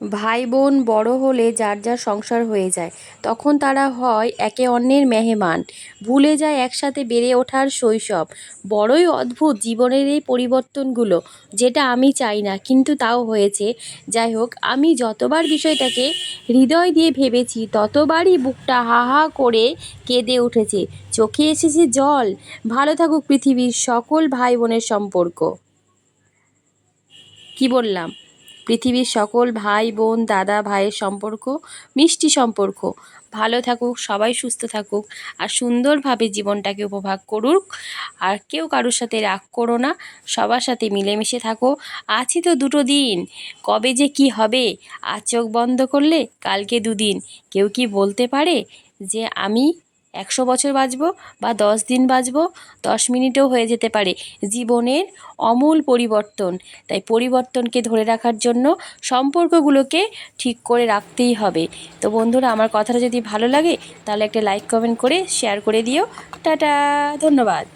ভাই বোন বড় হলে যার যার সংসার হয়ে যায়, তখন তারা হয় একে অন্যের মেহমান। ভুলে যায় একসাথে বেড়ে ওঠার শৈশব। বড়ই অদ্ভুত জীবনের এই পরিবর্তনগুলো, যেটা আমি চাই না, কিন্তু তাও হয়েছে। যাই হোক, আমি যতবার বিষয়টাকে হৃদয় দিয়ে ভেবেছি, ততবারই বুকটা হা হা করে কেঁদে উঠেছে। চোখে এসেছে জল। ভালো থাকুক পৃথিবীর সকল ভাই বোনের সম্পর্ক। কি বললাম? পৃথিবীর সকল ভাই, বোন, দাদা, ভাইয়ের সম্পর্ক, মিষ্টি সম্পর্ক। ভালো থাকুক, সবাই সুস্থ থাকুক আর সুন্দরভাবে জীবনটাকে উপভোগ করুক। আর কেউ কারোর সাথে রাগ করো না, সবার সাথে মিলেমিশে থাকো। আছি তো দুটো দিন, কবে যে কি হবে আজ চোখ বন্ধ করলে কালকে দুদিন। কেউ কি বলতে পারে যে আমি একশো বছর বাঁচব বা দশ দিন বাঁচব, দশ মিনিটেও হয়ে যেতে পারে। জীবনের অমূল পরিবর্তন। তাই পরিবর্তনকে ধরে রাখার জন্য সম্পর্কগুলোকে ঠিক করে রাখতেই হবে। তো বন্ধুরা, আমার কথাটা যদি ভালো লাগে, তাহলে একটা লাইক কমেন্ট করে শেয়ার করে দিও। টাটা, ধন্যবাদ।